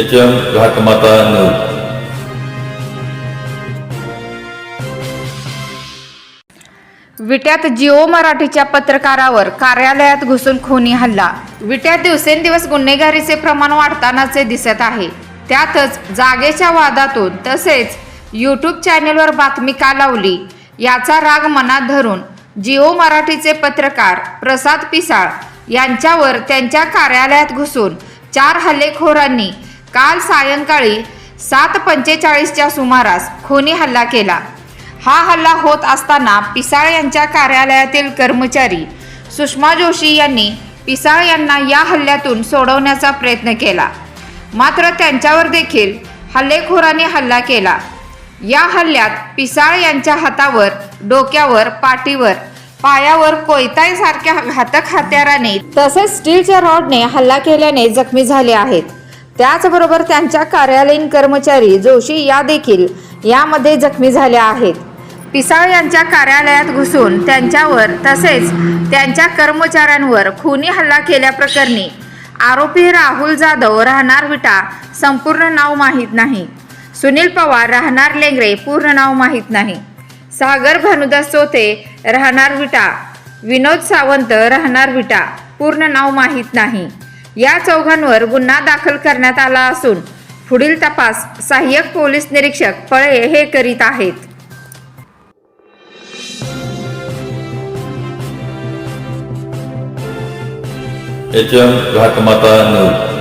H M Ghatmata news विट्यात Jio मराठीच्या पत्रकारावर कार्यालयात घुसून खूनी हल्ला. विट्यात दिवसेंदिवस गुन्हेगारीचे प्रमाण वाढतानाचे दिसत आहे. त्यातच जागेच्या वादातून तसेच यूट्यूब चॅनेलवर बातमी का लावली? याचा राग मनात धरून जिओ मराठीचे पत्रकार प्रसाद पिसाळ यांच्यावर त्यांच्या कार्यालयात घुसून चार हल्लेखोरांनी काल सायंकाळी सात पंचेचाळीसच्या सुमारास खुनी हल्ला केला. हा हल्ला होत असताना पिसाळ यांच्या कार्यालयातील कर्मचारी सुषमा जोशी यांनी पिसाळ यांना या हल्ल्यातून सोडवण्याचा प्रयत्न केला. मात्र त्यांच्यावर देखील हल्लेखोरांनी हल्ला केला. या हल्ल्यात पिसाळ यांच्या हातावर डोक्यावर पाठीवर पायावर कोयताईसारख्या घातक हत्याराने तसेच स्टीलच्या रॉडने हल्ला केल्याने जखमी झाले आहेत. त्याचबरोबर त्यांच्या कार्यालयीन कर्मचारी जोशी या देखील यामध्ये जखमी झाल्या आहेत. पिसाळ यांच्या कार्यालयात घुसून त्यांच्यावर तसेच त्यांच्या कर्मचाऱ्यांवर खुनी हल्ला केल्याप्रकरणी आरोपी राहुल जाधव राहणार विटा संपूर्ण नाव माहीत नाही. सुनील पवार राहणार लेंगरे पूर्ण नाव माहीत नाही. सागर भानुदास चोथे राहणार विटा. विनोद सावंत राहणार विटा पूर्ण नाव माहीत नाही. या चौघांवर गुन्हा दाखल करण्यात आला असून पुढील तपास सहाय्यक पोलीस निरीक्षक पळे हे करीत आहेत. H M Ghatmata news.